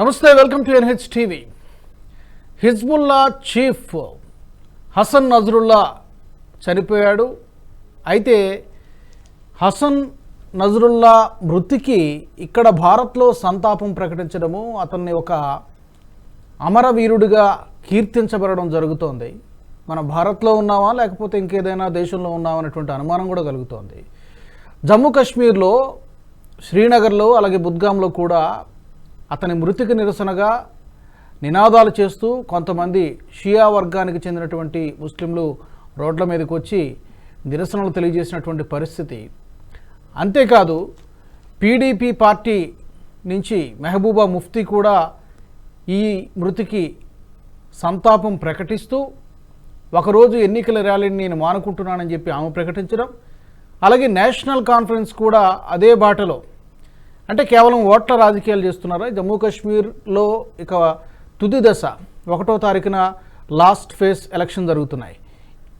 నమస్తే welcome to NH TV. Hezbollah chief Hassan Nasrallah చనిపోయాడు. అయితే హసన్ నజరుల్లా మృతికి ఇక్కడ భారత్లో సంతాపం ప్రకటించడము అతన్ని ఒక అమరవీరుడిగా కీర్తించబడడం జరుగుతోంది. మన భారత్లో ఉన్నామా లేకపోతే ఇంకేదైనా దేశంలో ఉన్నామా అనేటువంటి అనుమానం కూడా కలుగుతోంది. జమ్మూ కాశ్మీర్లో శ్రీనగర్లో అలాగే బుద్గాంలో కూడా అతని మృతికి నిరసనగా నినాదాలు చేస్తూ కొంతమంది షియా వర్గానికి చెందినటువంటి ముస్లింలు రోడ్ల మీదకి వచ్చి నిరసనలు తెలియజేసినటువంటి పరిస్థితి. అంతేకాదు పీడీపీ పార్టీ నుంచి మెహబూబా ముఫ్తీ కూడా ఈ మృతికి సంతాపం ప్రకటిస్తూ ఒకరోజు ఎన్నికల ర్యాలీని నేను మానుకుంటున్నానని చెప్పి ఆమె ప్రకటించడం అలాగే నేషనల్ కాన్ఫరెన్స్ కూడా అదే బాటలో అంటే కేవలం ఓట్ల రాజకీయాలు చేస్తున్నారా? జమ్మూ కాశ్మీర్లో ఇక తుది దశ. ఒకటో తారీఖున లాస్ట్ ఫేజ్ ఎలక్షన్ జరుగుతున్నాయి.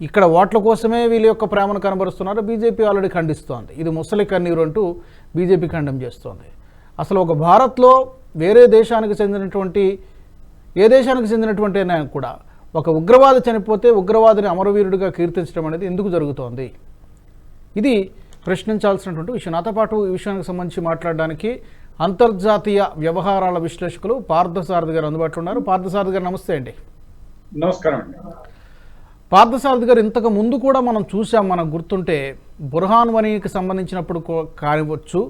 ఇక్కడ ఓట్ల కోసమే వీళ్ళ యొక్క ప్రేమను కనబరుస్తున్నారు. బీజేపీ ఆల్రెడీ ఖండిస్తోంది. ఇది ముసలి కన్నీరు అంటూ బీజేపీ ఖండం చేస్తోంది. అసలు ఒక భారత్లో వేరే దేశానికి చెందినటువంటి ఏ దేశానికి చెందినటువంటి కూడా ఒక ఉగ్రవాది చనిపోతే ఉగ్రవాదిని అమరవీరుడిగా కీర్తించడం అనేది ఎందుకు జరుగుతోంది? ఇది ప్రశ్నించాల్సినటువంటి విషయం. నాతో పాటు ఈ విషయానికి సంబంధించి మాట్లాడడానికి అంతర్జాతీయ వ్యవహారాల విశ్లేషకులు పార్థసారథి గారు అందుబాటులో ఉన్నారు. పార్థసారథి గారు నమస్తే అండి. నమస్కారం అండి. పార్థసారథి గారు ఇంతకు ముందు కూడా మనం చూసాం మనకు గుర్తుంటే బుర్హాన్ వనీకి సంబంధించినప్పుడు కానివచ్చు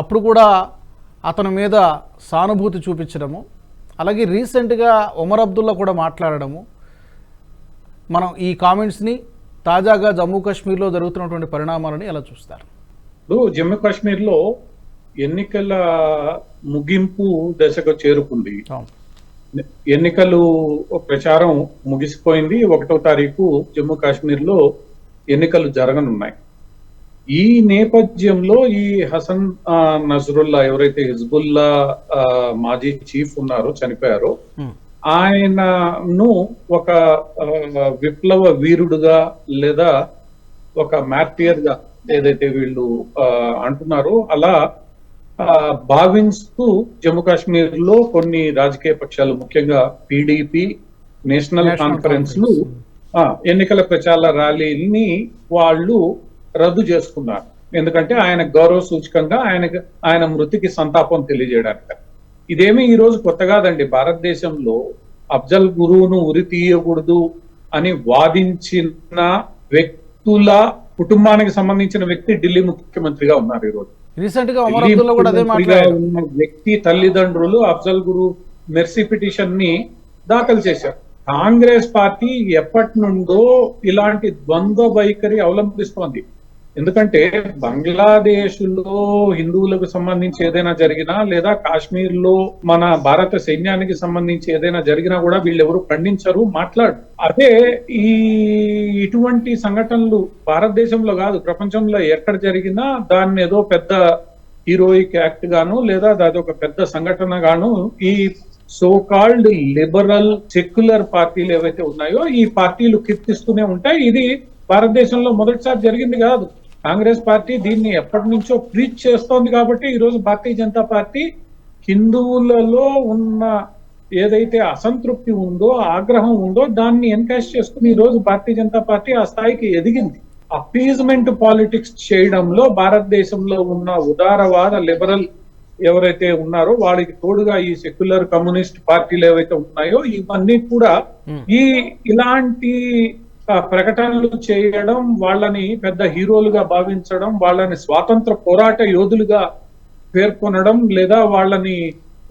అప్పుడు కూడా అతని మీద సానుభూతి చూపించడము అలాగే రీసెంట్గా ఒమర్ అబ్దుల్లా కూడా మాట్లాడడము. మనం ఈ కామెంట్స్ని తాజాగా జమ్మూ కాశ్మీర్లో జరుగుతున్నటువంటి పరిణామాలని ఎలా చూస్తారు? ఇప్పుడు జమ్మూ కాశ్మీర్లో ఎన్నికల ముగింపు దశకు చేరుకుంది. ఎన్నికలు ప్రచారం ముగిసిపోయింది. ఒకటో తారీఖు జమ్మూ కాశ్మీర్లో ఎన్నికలు జరగనున్నాయి. ఈ నేపథ్యంలో ఈ హసన్ నజరుల్లా ఎవరైతే హిజ్బుల్లా మాజీ చీఫ్ ఉన్నారో చనిపోయారో. ఆయనను ఒక విప్లవ వీరుడుగా లేదా ఒక మార్టియర్గా ఏదైతే వీళ్ళు అంటున్నారో అలా భావిస్తూ జమ్మూ కాశ్మీర్లో కొన్ని రాజకీయ పక్షాలు ముఖ్యంగా పీడిపి నేషనల్ కాన్ఫరెన్స్లు ఎన్నికల ప్రచార ర్యాలీని వాళ్ళు రద్దు చేసుకున్నారు. ఎందుకంటే ఆయన గౌరవ సూచకంగా ఆయన ఆయన మృతికి సంతాపం తెలియజేయడానికి ఇదేమి ఈ రోజు కొత్త కాదండి. భారతదేశంలో అఫ్జల్ గురువును ఉరి తీయకూడదు అని వాదించిన వ్యక్తుల కుటుంబానికి సంబంధించిన వ్యక్తి ఢిల్లీ ముఖ్యమంత్రిగా ఉన్నారు ఈ రోజు రీసెంట్గా ఒమర్ ఢిల్లీ అబ్దుల్లా కూడా అదే ఉన్న వ్యక్తి తల్లిదండ్రులు అఫ్జల్ గురు మెర్సీ పిటిషన్ని దాఖలు చేశారు. కాంగ్రెస్ పార్టీ ఎప్పటి నుండో ఇలాంటి ద్వంద్వ వైఖరి అవలంబిస్తోంది. ఎందుకంటే బంగ్లాదేశ్లో హిందువులకు సంబంధించి ఏదైనా జరిగినా లేదా కాశ్మీర్లో మన భారత సైన్యానికి సంబంధించి ఏదైనా జరిగినా కూడా వీళ్ళెవరు ఖండించరు మాట్లాడు అదే ఈ ఇటువంటి సంఘటనలు భారతదేశంలో కాదు ప్రపంచంలో ఎక్కడ జరిగినా దాన్ని ఏదో పెద్ద హీరోయిక్ యాక్ట్ గాను లేదా అది ఒక పెద్ద సంఘటన గాను ఈ సో కాల్డ్ లిబరల్ సెక్యులర్ పార్టీలు ఏవైతే ఉన్నాయో ఈ పార్టీలు కీర్తిస్తూనే ఉంటాయి. ఇది భారతదేశంలో మొదటిసారి జరిగింది కాదు. కాంగ్రెస్ పార్టీ దీన్ని ఎప్పటి నుంచో ప్రీచ్ చేస్తోంది కాబట్టి ఈ రోజు భారతీయ జనతా పార్టీ హిందువులలో ఉన్న ఏదైతే అసంతృప్తి ఉందో ఆగ్రహం ఉందో దాన్ని ఎన్కాష్ చేసుకుని ఈ రోజు భారతీయ జనతా పార్టీ ఆ స్థాయికి ఎదిగింది అపీజ్మెంట్ పాలిటిక్స్ చేయడంలో భారతదేశంలో ఉన్న ఉదారవాద లిబరల్ ఎవరైతే ఉన్నారో వాళ్ళకి తోడుగా ఈ సెక్యులర్ కమ్యూనిస్ట్ పార్టీలు ఏవైతే ఉన్నాయో ఇవన్నీ కూడా. ఈ ఇలాంటి ప్రకటనలు చేయడం వాళ్ళని పెద్ద హీరోలుగా భావించడం వాళ్ళని స్వాతంత్ర పోరాట యోధులుగా పేర్కొనడం లేదా వాళ్ళని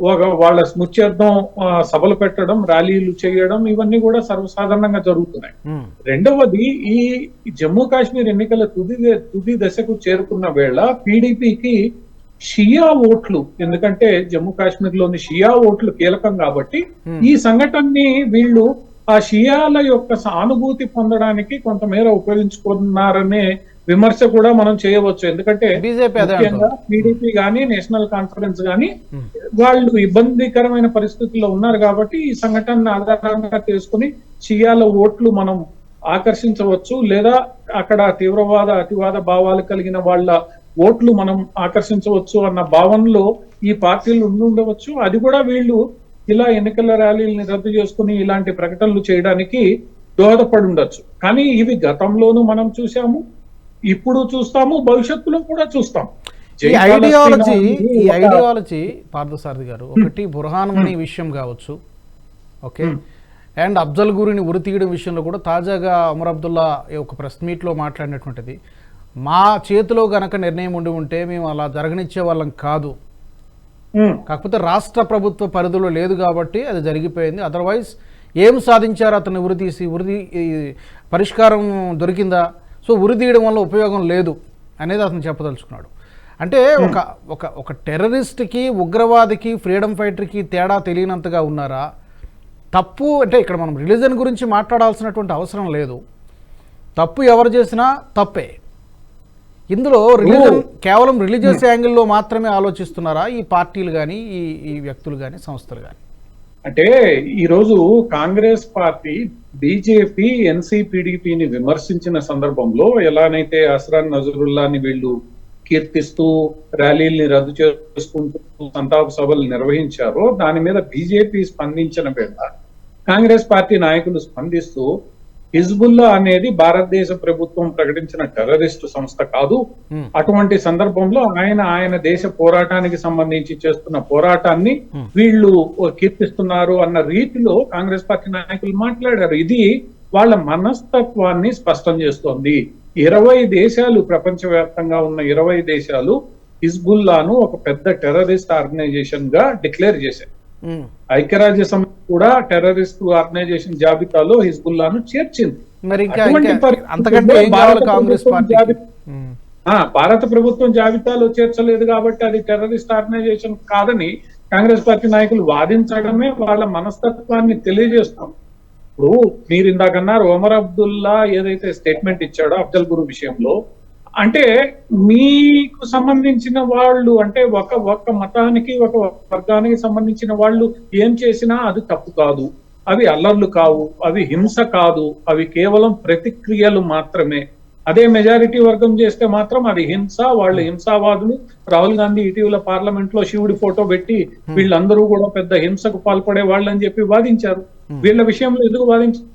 ఒక వాళ్ళ స్మృత్యర్థం సభలు పెట్టడం ర్యాలీలు చేయడం ఇవన్నీ కూడా సర్వసాధారణంగా జరుగుతున్నాయి రెండవది ఈ జమ్మూ కాశ్మీర్ ఎన్నికల తుది తుది దశకు చేరుకున్న వేళ పీడీపీకి షియా ఓట్లు ఎందుకంటే జమ్మూ కాశ్మీర్లోని షియా ఓట్లు కీలకం కాబట్టి. ఈ సంఘటనని వీళ్ళు ఆ షియాల యొక్క సానుభూతి పొందడానికి కొంతమేర ఉపయోగించుకున్నారనే విమర్శ కూడా మనం చేయవచ్చు. ఎందుకంటే ముఖ్యంగా అంటుంది పీడీపీ గానీ నేషనల్ కాన్ఫరెన్స్ గానీ ఉమ్, వాళ్ళు ఇబ్బందికరమైన పరిస్థితుల్లో ఉన్నారు కాబట్టి ఈ సంఘటనను ఆధారంగా చేసుకుని షియాల ఓట్లు మనం ఆకర్షించవచ్చు లేదా అక్కడ తీవ్రవాద అతివాద భావాలు కలిగిన వాళ్ళ ఓట్లు మనం ఆకర్షించవచ్చు అన్న భావనలో ఈ పార్టీలు ఉండి ఉండవచ్చు అది కూడా వీళ్ళు ఇలా ఎన్నికల ర్యాలీని రద్దు చేసుకుని ఇలాంటి ప్రకటనలు చేయడానికి దోహదపడి ఉండొచ్చు. కానీ ఇవి గతంలోనూ మనం చూసాము ఇప్పుడు చూస్తాము భవిష్యత్తులో కూడా చూస్తాం. ఈ ఐడియాలజీ ఈ ఐడియాలజీ పార్థసారథి గారు ఒకటి బుర్హాన్ అనే విషయం కావచ్చు ఓకే? అండ్ అఫ్జల్ గురిని ఉరి తీయడం విషయంలో కూడా తాజాగా అమర్ అబ్దుల్లా ఒక ప్రెస్ మీట్లో మాట్లాడినటువంటిది. మా చేతిలో గనక నిర్ణయం ఉండి ఉంటే మేము అలా జరగనిచ్చే వాళ్ళం కాదు. కాకపోతే రాష్ట్ర ప్రభుత్వ పరిధిలో లేదు కాబట్టి అది జరిగిపోయింది. అదర్వైజ్ ఏం సాధించారు? అతన్ని ఉరి తీసి ఉరి ఈ పరిష్కారం దొరికిందా? సో ఉరి తీయడం వల్ల ఉపయోగం లేదు అనేది అతను చెప్పదలుచుకున్నాడు. అంటే ఒక ఒక ఒక టెర్రరిస్ట్కి ఉగ్రవాదికి ఫ్రీడమ్ ఫైటర్కి తేడా తెలియనంతగా ఉన్నారా? తప్పు అంటే ఇక్కడ మనం రిలీజన్ గురించి మాట్లాడాల్సినటువంటి అవసరం లేదు. తప్పు ఎవరు చేసినా తప్పే. ఇందులో రిలీజన్ కేవలం రిలీజియస్ యాంగిల్లో మాత్రమే ఆలోచిస్తున్నారా? ఈ పార్టీలు కానీ ఈ ఈ వ్యక్తులు కానీ సంస్థలు కానీ అంటే ఈ రోజు కాంగ్రెస్ పార్టీ బీజేపీ ఎన్సీపీడీపీని విమర్శించిన సందర్భంలో ఎలానైతే అస్రాన్ నజరుల్లాని వీళ్ళు కీర్తిస్తూ ర్యాలీల్ని రద్దు చేసుకుంటూ సంతాప సభలు నిర్వహించారో దాని మీద బీజేపీ స్పందించిన వేళ కాంగ్రెస్ పార్టీ నాయకులు స్పందిస్తూ హిజ్బుల్లా అనేది భారతదేశ ప్రభుత్వం ప్రకటించిన టెర్రరిస్టు సంస్థ కాదు Hmm. అటువంటి సందర్భంలో ఆయన ఆయన దేశ పోరాటానికి సంబంధించి చేస్తున్న పోరాటాన్ని Hmm. వీళ్ళు కీర్తిస్తున్నారు అన్న రీతిలో కాంగ్రెస్ పార్టీ నాయకులు మాట్లాడారు ఇది వాళ్ళ మనస్తత్వాన్ని స్పష్టం చేస్తోంది ఇరవై దేశాలు ప్రపంచవ్యాప్తంగా ఉన్న ఇరవై దేశాలు హిజ్బుల్లాను ఒక పెద్ద టెర్రరిస్ట్ ఆర్గనైజేషన్గా డిక్లేర్ చేశారు. ఐక్యరాజ్య సమితి కూడా టెర్రరిస్ట్ ఆర్గనైజేషన్ జాబితాలో హిజ్బుల్లాను చేర్చింది. మరి భారత ప్రభుత్వం జాబితాలో చేర్చలేదు కాబట్టి అది టెర్రరిస్ట్ ఆర్గనైజేషన్ కాదని కాంగ్రెస్ పార్టీ నాయకులు వాదించడమే వాళ్ళ మనస్తత్వాన్ని తెలియజేస్తాం. ఇప్పుడు మీరు ఇందాకన్నారు ఒమర్ అబ్దుల్లా ఏదైతే స్టేట్మెంట్ ఇచ్చాడో అఫ్జల్ గురు విషయంలో అంటే మీకు సంబంధించిన వాళ్ళు అంటే ఒక ఒక్క మతానికి ఒక వర్గానికి సంబంధించిన వాళ్ళు ఏం చేసినా అది తప్పు కాదు. అవి అల్లర్లు కావు అవి హింస కాదు అవి కేవలం ప్రతిక్రియలు మాత్రమే. అదే మెజారిటీ వర్గం చేస్తే మాత్రం అది హింస వాళ్ళు హింసావాదులు. రాహుల్ గాంధీ ఇటీవల పార్లమెంట్లో శివుడి ఫోటో పెట్టి వీళ్ళందరూ కూడా పెద్ద హింసకు పాల్పడే వాళ్ళని చెప్పి వాదించారు. వీళ్ళ విషయంలో ఎందుకు వాదించారు?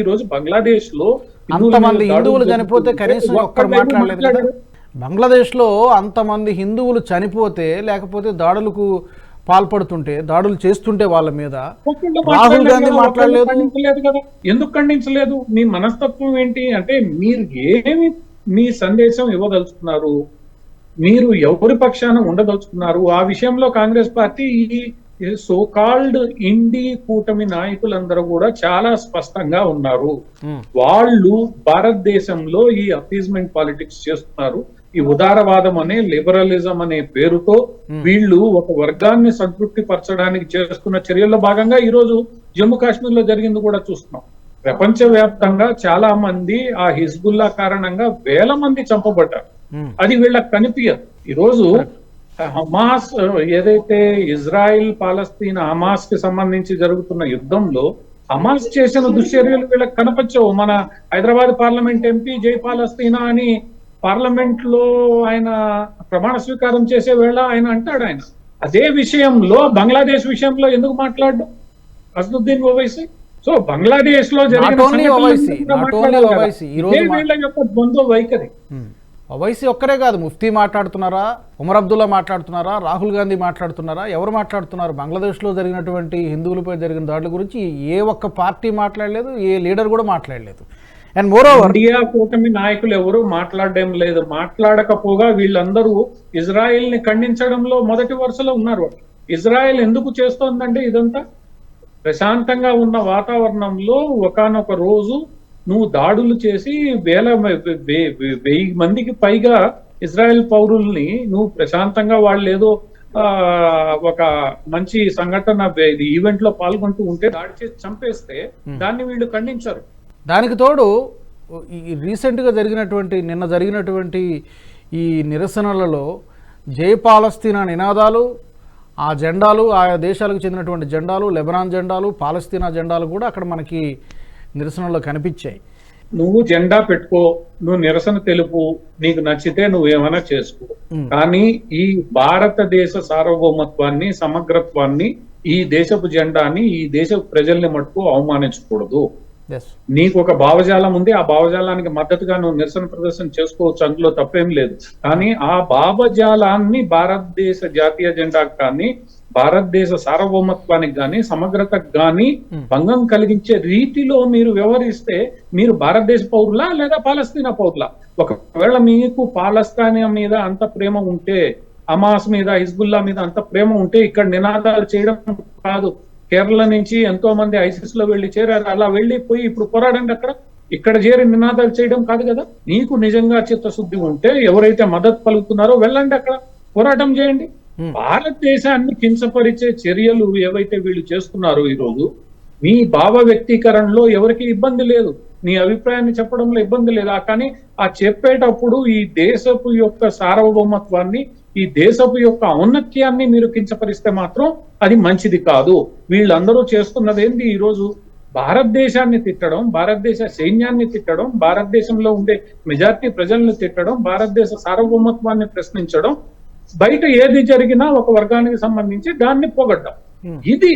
ఈ రోజు బంగ్లాదేశ్లో అంతమంది హిందువులు చనిపోతే కనీసం ఒక్క ఒక్కరు మాట్లాడలేదు కదా. బంగ్లాదేశ్లో అంతమంది హిందువులు చనిపోతే లేకపోతే దాడులకు పాల్పడుతుంటే దాడులు చేస్తుంటే వాళ్ళ మీద రాహుల్ మాట్లాడలేదు గాంధీ కదా, మాట్లాడలేదు. కదా? ఎందుకు ఖండించలేదు? మీ మనస్తత్వం ఏంటి అంటే మీరు ఏమి మీ సందేశం ఇవ్వదలుచుకున్నారు? మీరు ఎవరి పక్షాన ఉండదలుచుకున్నారు? ఆ విషయంలో కాంగ్రెస్ పార్టీ ఈ సో కాల్డ్ ఇండి కూటమి నాయకులందరూ కూడా చాలా స్పష్టంగా ఉన్నారు. ఉమ్. వాళ్ళు భారతదేశంలో ఈ అపీజ్మెంట్ పాలిటిక్స్ చేస్తున్నారు. ఈ ఉదారవాదం అనే లిబరలిజం అనే పేరుతో వీళ్ళు ఒక వర్గాన్ని సంతృప్తి పరచడానికి చేస్తున్న చర్యల్లో భాగంగా ఈ రోజు జమ్మూ కాశ్మీర్లో జరిగింది కూడా చూస్తున్నాం. ప్రపంచ వ్యాప్తంగా చాలా మంది ఆ హిజ్బుల్లా కారణంగా వేల మంది చంపబడ్డారు. ఉమ్. అది వీళ్ళకి కనిపించదు ఈ రోజు హమాస్ ఏదైతే ఇజ్రాయిల్ పాలస్తీన్ హమాస్కి సంబంధించి జరుగుతున్న యుద్ధంలో హమాస్ చేసిన దుశ్చర్యలు వీళ్ళకి కనపచ్చవు. మన హైదరాబాద్ పార్లమెంట్ ఎంపీ జై పాలస్తీనా అని పార్లమెంట్లో ఆయన ప్రమాణ స్వీకారం చేసే వేళ ఆయన అంటాడు ఆయన. అదే విషయంలో బంగ్లాదేశ్ విషయంలో ఎందుకు మాట్లాడు అసదుద్దీన్ ఓవైసీ? సో బంగ్లాదేశ్లో జరిగిన వీళ్ళ యొక్క ద్వంద్వ వైఖరి. వైసీ ఒక్కరే కాదు ముఫ్తీ మాట్లాడుతున్నారా ఉమర్ అబ్దుల్లా మాట్లాడుతున్నారా రాహుల్ గాంధీ మాట్లాడుతున్నారా ఎవరు మాట్లాడుతున్నారు? బంగ్లాదేశ్లో జరిగినటువంటి హిందువులపై జరిగిన దాడుల గురించి ఏ ఒక్క పార్టీ మాట్లాడలేదు ఏ లీడర్ కూడా మాట్లాడలేదు. అండ్ మోర్ ఓవర్ ఇండియా కూటమి నాయకులు ఎవరు మాట్లాడడం లేదు. మాట్లాడకపోగా వీళ్ళందరూ ఇజ్రాయెల్ని ఖండించడంలో మొదటి వరుసలో ఉన్నారు. ఇజ్రాయెల్ ఎందుకు చేస్తోందంటే ఇదంతా? ప్రశాంతంగా ఉన్న వాతావరణంలో ఒకానొక రోజు నువ్వు దాడులు చేసి వేల వెయ్యి మందికి పైగా ఇజ్రాయెల్ పౌరుల్ని నువ్వు ప్రశాంతంగా వాళ్ళు ఏదో ఒక మంచి సంఘటన ఈవెంట్లో పాల్గొంటూ ఉంటే దాడి చేసి చంపేస్తే దాన్ని వీళ్ళు ఖండించరు. దానికి తోడు ఈ రీసెంట్గా జరిగినటువంటి నిన్న జరిగినటువంటి ఈ నిరసనలలో జై పాలస్తీనా నినాదాలు ఆ జెండాలు ఆయా దేశాలకు చెందినటువంటి జెండాలు లెబనాన్ జెండాలు పాలస్తీనా జెండాలు కూడా అక్కడ మనకి నిరసనలో కనిపించాయి. నువ్వు జెండా పెట్టుకో నువ్వు నిరసన తెలుపు నీకు నచ్చితే నువ్వు ఏమైనా చేసుకో. కానీ ఈ భారతదేశ సార్వభౌమత్వాన్ని సమగ్రత్వాన్ని ఈ దేశపు జెండాని ఈ దేశపు ప్రజల్ని మటుకు అవమానించకూడదు. నీకు ఒక భావజాలం ఉంది ఆ భావజాలానికి మద్దతుగా నువ్వు నిరసన ప్రదర్శన చేసుకోవచ్చు అందులో తప్పేం లేదు. కానీ ఆ భావజాలాన్ని భారతదేశ జాతీయ జెండాకు కానీ భారతదేశ సార్వభౌమత్వానికి కానీ సమగ్రతకు కానీ భంగం కలిగించే రీతిలో మీరు వ్యవహరిస్తే మీరు భారతదేశ పౌరులా లేదా పాలస్తీనా పౌరులా? ఒకవేళ మీకు పాలస్తీనా మీద అంత ప్రేమ ఉంటే హమాస్ మీద హిజ్బుల్లా మీద అంత ప్రేమ ఉంటే ఇక్కడ నినాదాలు చేయడం కాదు. కేరళ నుంచి ఎంతో మంది ఐసిస్లో వెళ్ళి చేరారు. అలా వెళ్ళి పోయి ఇప్పుడు పోరాడండి అక్కడ. ఇక్కడ చేరి నినాదాలు చేయడం కాదు కదా. నీకు నిజంగా చిత్తశుద్ధి ఉంటే ఎవరైతే మద్దతు పలుకుతున్నారో వెళ్ళండి అక్కడ. పోరాటం చేయండి. భారతదేశాన్ని కించపరిచే చర్యలు ఏవైతే వీళ్ళు చేస్తున్నారో ఈ రోజు మీ భావ వ్యక్తీకరణలో ఎవరికి ఇబ్బంది లేదు. నీ అభిప్రాయాన్ని చెప్పడంలో ఇబ్బంది లేదు. కానీ ఆ చెప్పేటప్పుడు ఈ దేశపు యొక్క సార్వభౌమత్వాన్ని ఈ దేశపు యొక్క ఔన్నత్యాన్ని మీరు కించపరిస్తే మాత్రం అది మంచిది కాదు. వీళ్ళందరూ చేస్తున్నది ఏంది ఈ రోజు భారతదేశాన్ని తిట్టడం భారతదేశ సైన్యాన్ని తిట్టడం భారతదేశంలో ఉండే మెజార్టీ ప్రజల్ని తిట్టడం భారతదేశ సార్వభౌమత్వాన్ని ప్రశ్నించడం బయట ఏది జరిగినా ఒక వర్గానికి సంబంధించి దాన్ని పొగడ్డం. ఇది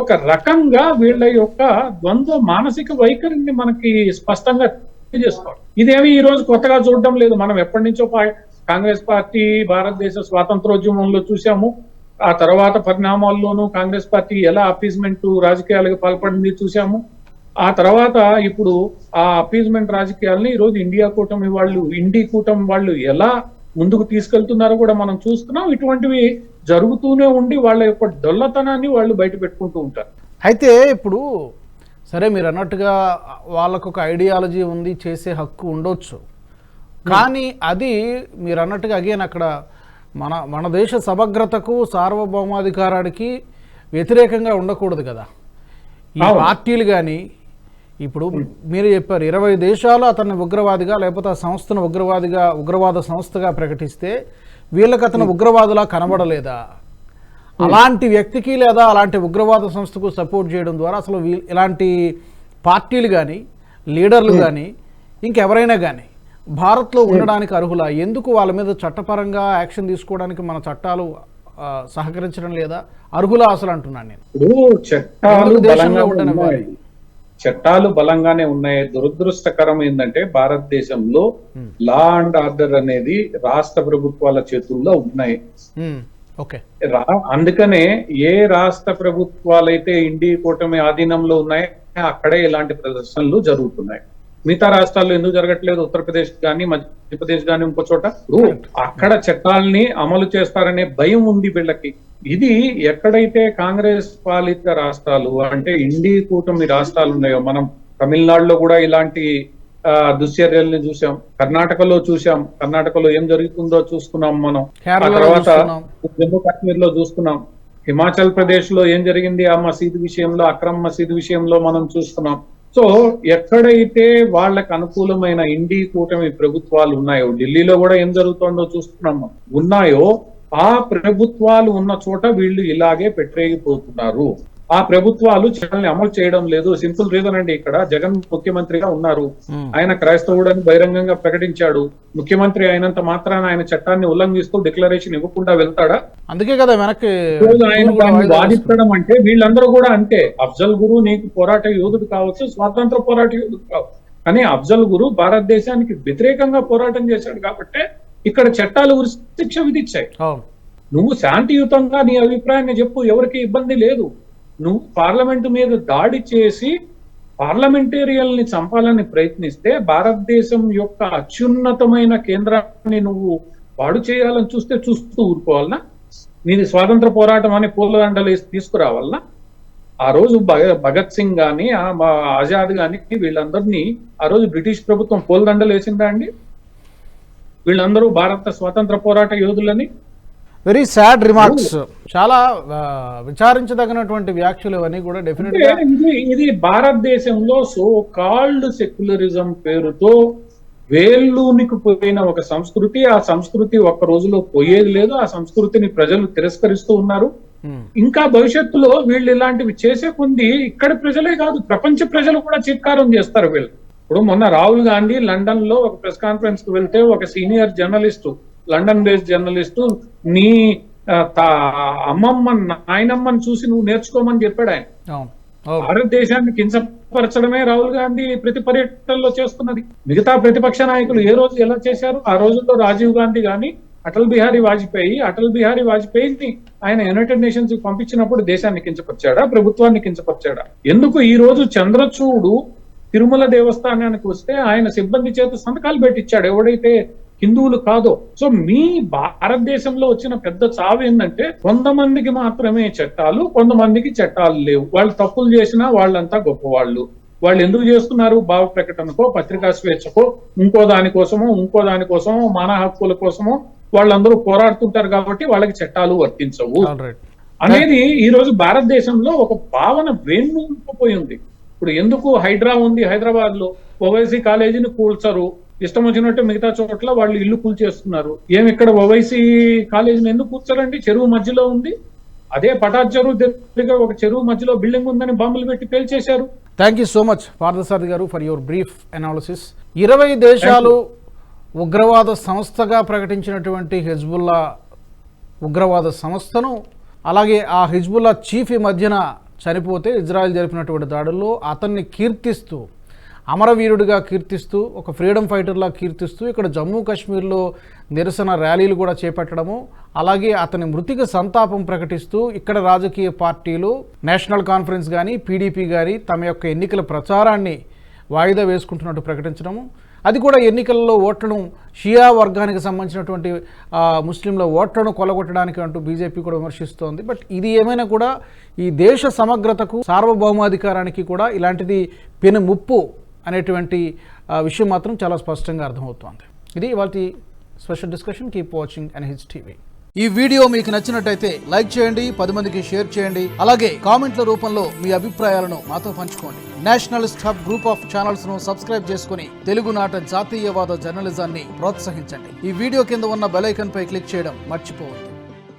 ఒక రకంగా వీళ్ళ యొక్క ద్వంద్వ మానసిక వైఖరిని మనకి స్పష్టంగా తెలియజేసుకోవాలి ఇదేమి ఈ రోజు కొత్తగా చూడడం లేదు. మనం ఎప్పటి నుంచో కాంగ్రెస్ పార్టీ భారతదేశ స్వాతంత్రోద్యమంలో చూసాము ఆ తర్వాత పరిణామాల్లోనూ కాంగ్రెస్ పార్టీ ఎలా అపీజ్మెంట్ రాజకీయాలకు పాల్పడింది చూసాము ఆ తర్వాత ఇప్పుడు ఆ అపీజ్మెంట్ రాజకీయాలని ఈ రోజు ఇండియా కూటమి వాళ్ళు ఇండి కూటమి వాళ్ళు ఎలా ముందుకు తీసుకెళ్తున్నారో కూడా మనం చూస్తున్నాం. ఇటువంటివి జరుగుతూనే ఉండి వాళ్ళ యొక్క డొల్లతనాన్ని వాళ్ళు బయట పెట్టుకుంటూ ఉంటారు. అయితే ఇప్పుడు సరే మీరు అన్నట్టుగా వాళ్ళకు ఒక ఐడియాలజీ ఉంది చేసే హక్కు ఉండొచ్చు. కానీ అది మీరు అన్నట్టుగా అగైన్ అక్కడ మన మన దేశ సమగ్రతకు సార్వభౌమాధికారానికి వ్యతిరేకంగా ఉండకూడదు కదా. ఈ. పార్టీలు కానీ ఇప్పుడు మీరు చెప్పారు ఇరవై దేశాలు అతన్ని ఉగ్రవాదిగా లేకపోతే ఆ సంస్థను ఉగ్రవాదిగా ఉగ్రవాద సంస్థగా ప్రకటిస్తే వీళ్ళకి అతను ఉగ్రవాదులా కనబడలేదా? అలాంటి వ్యక్తికి లేదా అలాంటి ఉగ్రవాద సంస్థకు సపోర్ట్ చేయడం ద్వారా అసలు ఇలాంటి పార్టీలు కానీ లీడర్లు కానీ ఇంకెవరైనా కానీ భారత్లో ఉండడానికి అర్హులా? ఎందుకు వాళ్ళ మీద చట్టపరంగా యాక్షన్ తీసుకోవడానికి మన చట్టాలు సహకరించడం లేదా? అర్హులా అసలు అంటున్నాను నేను. చట్టాలు బలంగా? ఉన్నాయి. బలంగానే ఉన్నాయి. దురదృష్టకరం ఏంటంటే భారతదేశంలో లా అండ్ ఆర్డర్ అనేది రాష్ట్ర ప్రభుత్వాల చేతుల్లో ఉన్నాయి. ఓకే రా- అందుకనే ఏ రాష్ట్ర ప్రభుత్వాలైతే ఇండి కూటమి ఆధీనంలో ఉన్నాయో అక్కడే ఇలాంటి ప్రదర్శనలు జరుగుతున్నాయి. మిగతా రాష్ట్రాల్లో ఎందుకు జరగట్లేదు? ఉత్తరప్రదేశ్ కానీ మధ్యప్రదేశ్ కానీ ఇంకో చోట? అక్కడ చట్టాలని అమలు చేస్తారనే భయం ఉంది వీళ్ళకి. ఇది ఎక్కడైతే కాంగ్రెస్ పాలిత రాష్ట్రాలు అంటే ఇండి కూటమి రాష్ట్రాలు ఉన్నాయో మనం తమిళనాడులో కూడా ఇలాంటి దుశ్చర్యల్ని చూసాం కర్ణాటకలో చూసాం కర్ణాటకలో ఏం జరుగుతుందో చూసుకున్నాం మనం. ఆ తర్వాత. జమ్మూ కాశ్మీర్లో చూస్తున్నాం హిమాచల్ ప్రదేశ్లో ఏం జరిగింది? ఆ మసీదు విషయంలో అక్రమ్ మసీదు విషయంలో మనం చూస్తున్నాం. సో ఎక్కడైతే వాళ్ళకి అనుకూలమైన ఇండి కూటమి ప్రభుత్వాలు ఉన్నాయో ఢిల్లీలో కూడా ఏం జరుగుతుందో చూస్తున్నాం ఉన్నాయో ఆ ప్రభుత్వాలు ఉన్న చోట వీళ్ళు ఇలాగే పెట్టేగిపోతున్నారు ఆ ప్రభుత్వాలు చట్టాలని అమలు చేయడం లేదు. సింపుల్ రీజన్ అండి ఇక్కడ. జగన్ ముఖ్యమంత్రిగా ఉన్నారు. ఆయన క్రైస్తవుడని బహిరంగంగా ప్రకటించాడు. ముఖ్యమంత్రి అయినంత మాత్రాన ఆయన చట్టాన్ని ఉల్లంఘిస్తూ డిక్లరేషన్ ఇవ్వకుండా వెళ్తాడా? అందుకే కదా వెనక్కి ఆయన. వాదించడం అంటే వీళ్ళందరూ కూడా అంతే. అఫ్జల్ గురు నీకు పోరాట యోధుడు కావచ్చు స్వాతంత్ర పోరాట యోధుడు కావచ్చు. కానీ అఫ్జల్ గురు భారతదేశానికి వ్యతిరేకంగా పోరాటం చేశాడు కాబట్టి ఇక్కడ చట్టాలు శిక్ష విధించాయి. నువ్వు శాంతియుతంగా నీ అభిప్రాయాన్ని చెప్పు. ఎవరికి ఇబ్బంది లేదు. నువ్వు పార్లమెంటు మీద దాడి చేసి పార్లమెంటేరియల్ని చంపాలని ప్రయత్నిస్తే భారతదేశం యొక్క అత్యున్నతమైన కేంద్రాన్ని నువ్వు పాడు చేయాలని చూస్తే చూస్తూ ఊరుకోవాలనా? నీది స్వాతంత్ర పోరాటం అని పూలదండలు వేసి తీసుకురావాలనా? ఆ రోజు భగ- భగత్ సింగ్ గాని ఆజాద్ గాని వీళ్ళందరినీ ఆ రోజు బ్రిటిష్ ప్రభుత్వం పూలదండలు వేసిందా అండి? వీళ్ళందరూ భారత స్వాతంత్ర పోరాట యోధులని వెరీ సాడ్ రిమార్క్స్ చాలా విచారించదగినటువంటి వ్యాఖ్యలు ఇవన్నీ కూడా డెఫినెట్ ఇది ఇది భారతదేశంలో సో కాల్డ్ సెక్యులరిజం పేరుతో వేళ్ళూనికి పోయిన ఒక సంస్కృతి ఆ సంస్కృతి ఒక్క రోజులో పోయేది లేదు. ఆ సంస్కృతిని ప్రజలు తిరస్కరిస్తూ ఉన్నారు. ఇంకా భవిష్యత్తులో వీళ్ళు ఇలాంటివి చేసే కొంది ఇక్కడ ప్రజలే కాదు ప్రపంచ ప్రజలు కూడా చిత్కారం చేస్తారు వీళ్ళు. ఇప్పుడు మొన్న రాహుల్ గాంధీ లండన్లో ఒక ప్రెస్ కాన్ఫరెన్స్కు వెళ్తే ఒక senior journalist London based journalist నీ అమ్మమ్మ నాయనమ్మని చూసి నువ్వు నేర్చుకోమని చెప్పాడు ఆయన. భారతదేశాన్ని కించపరచడమే రాహుల్ గాంధీ ప్రతి పర్యటనలో చేస్తున్నది. మిగతా ప్రతిపక్ష నాయకులు ఏ రోజు ఎలా చేశారు? ఆ రోజుల్లో రాజీవ్ గాంధీ గాని అటల్ బిహారీ వాజ్పేయి అటల్ బిహారీ వాజ్పేయిని ఆయన యునైటెడ్ నేషన్స్కి పంపించినప్పుడు దేశాన్ని కించపరిచాడా? ప్రభుత్వాన్ని కించపరిచాడా? ఎందుకు ఈ రోజు చంద్రచూడు తిరుమల దేవస్థానానికి వస్తే ఆయన సిబ్బంది చేత సంతకాలు పెట్టించాడు? ఎవడైతే హిందువులు కాదో. సో మీ భారతదేశంలో వచ్చిన పెద్ద చావు ఏంటంటే కొంతమందికి మాత్రమే చట్టాలు కొంతమందికి చట్టాలు లేవు. వాళ్ళు తప్పులు చేసినా వాళ్ళంతా గొప్పవాళ్ళు. వాళ్ళు ఎందుకు చేస్తున్నారు? భావ ప్రకటనకో పత్రికా స్వేచ్ఛకో ఇంకో దానికోసమో ఇంకో దానికోసమో మానవ హక్కుల కోసమో వాళ్ళందరూ పోరాడుతుంటారు కాబట్టి వాళ్ళకి చట్టాలు వర్తించవు. అనేది ఈ రోజు భారతదేశంలో ఒక భావన వేణుకుపోయింది ఇప్పుడు ఎందుకు హైడ్రా ఉంది హైదరాబాద్లో ఓవైసీ కాలేజీని కూల్చరు. ఇష్టం వచ్చినట్టు మిగతా చోట్ల వాళ్ళు ఇల్లు కూల్చేస్తున్నారు ఏమి ఇక్కడ ఓవైసీ కాలేజీని ఎందుకు కూల్చరండి? చెరువు మధ్యలో ఉంది. అదే పటార్ చెరువు దగ్గర ఒక చెరువు మధ్యలో బిల్డింగ్ ఉందని బాంబులు పెట్టి పేల్చేశారు. Thank you so much Parthasarathy garu for your brief analysis ఇరవై దేశాలు ఉగ్రవాద సంస్థగా ప్రకటించినటువంటి హెజ్బుల్లా ఉగ్రవాద సంస్థను అలాగే ఆ హిజ్బుల్లా చీఫ్ ఈ మధ్యన చనిపోతే ఇజ్రాయెల్ జరిపినటువంటి దాడుల్లో అతన్ని కీర్తిస్తూ అమరవీరుడిగా కీర్తిస్తూ ఒక ఫ్రీడమ్ ఫైటర్లా కీర్తిస్తూ ఇక్కడ జమ్మూ కాశ్మీర్లో నిరసన ర్యాలీలు కూడా చేపట్టడము అలాగే అతని మృతికి సంతాపం ప్రకటిస్తూ ఇక్కడ రాజకీయ పార్టీలు నేషనల్ కాన్ఫరెన్స్ కానీ పీడీపీ కానీ తమ యొక్క ఎన్నికల ప్రచారాన్ని వాయిదా వేసుకుంటున్నట్టు ప్రకటించడము. అది కూడా ఎన్నికల్లో ఓట్లను షియా వర్గానికి సంబంధించినటువంటి ముస్లింల ఓట్లను కొలగొట్టడానికి అంటూ బీజేపీ కూడా విమర్శిస్తోంది. బట్ ఇది ఏమైనా కూడా ఈ దేశ సమగ్రతకు సార్వభౌమాధికారానికి కూడా ఇలాంటిది పెను ముప్పు అనేటువంటి విషయం మాత్రం చాలా స్పష్టంగా అర్థమవుతోంది. ఇది ఇవాళ special discussion. Keep watching and his TV. ఈ వీడియో మీకు నచ్చినట్టయితే లైక్ చేయండి పది మందికి షేర్ చేయండి అలాగే కామెంట్ల రూపంలో మీ అభిప్రాయాలను మాతో పంచుకోండి. నేషనలిస్ట్ హబ్ గ్రూప్ ఆఫ్ ఛానల్స్ను సబ్స్క్రైబ్ చేసుకుని తెలుగునాట జాతీయవాద జర్నలిజాన్ని ప్రోత్సహించండి. ఈ వీడియో కింద ఉన్న బెలైకన్ పై క్లిక్ చేయడం మర్చిపోవద్దు.